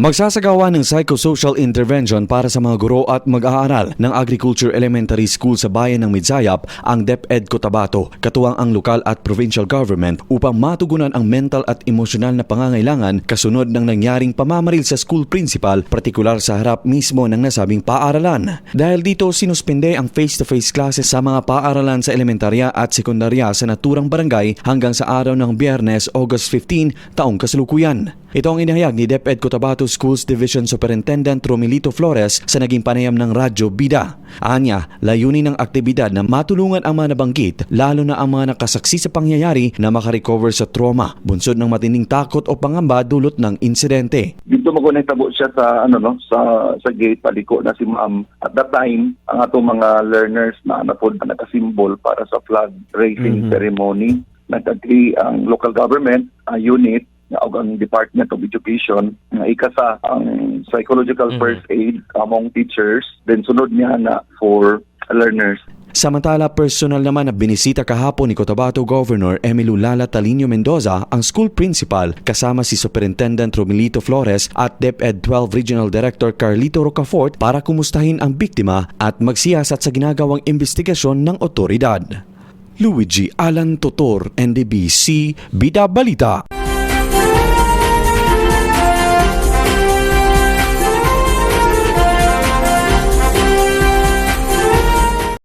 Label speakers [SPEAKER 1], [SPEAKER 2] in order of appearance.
[SPEAKER 1] Magsasagawa ng psychosocial intervention para sa mga guro at mag-aaral ng Agriculture Elementary School sa bayan ng Midzayap ang DepEd Cotabato, katuwang ang lokal at provincial government upang matugunan ang mental at emosyonal na pangangailangan kasunod ng nangyaring pamamaril sa school principal, partikular sa harap mismo ng nasabing paaralan. Dahil dito, sinuspende ang face-to-face classes sa mga paaralan sa elementarya at sekundarya sa naturang barangay hanggang sa araw ng Biyernes, August 15, taong kasalukuyan. Ito ang inihayag ni DepEd Cotabato Schools Division Superintendent Romilito Flores sa naging panayam ng Radyo Bida. Anya, layunin ng aktibidad na matulungan ang mga nabanggit, lalo na ang mga nakasaksi sa pangyayari na makarecover sa trauma, bunsod ng matinding takot o pangamba dulot ng insidente.
[SPEAKER 2] dito mo ko nahitabo siya sa ano no sa sa gate paliko na si ma'am at that time ang atong mga learners na po na nakasimbol para sa flag raising
[SPEAKER 1] Mhm.
[SPEAKER 2] ceremony nag-agree ang local government uh, unit og ang Department of Education nga ikasa ang psychological
[SPEAKER 1] Mhm.
[SPEAKER 2] first aid among teachers then sunod niya na for learners
[SPEAKER 1] Samantala, personal naman na binisita kahapon ni Cotabato Governor Emilio Lala Talino Mendoza ang school principal kasama si Superintendent Romilito Flores at DepEd 12 Regional Director Carlito Rocafort para kumustahin ang biktima at magsiyasat sa ginagawang investigasyon ng otoridad. Luigi Alan Totor, NDBC, Bida Balita.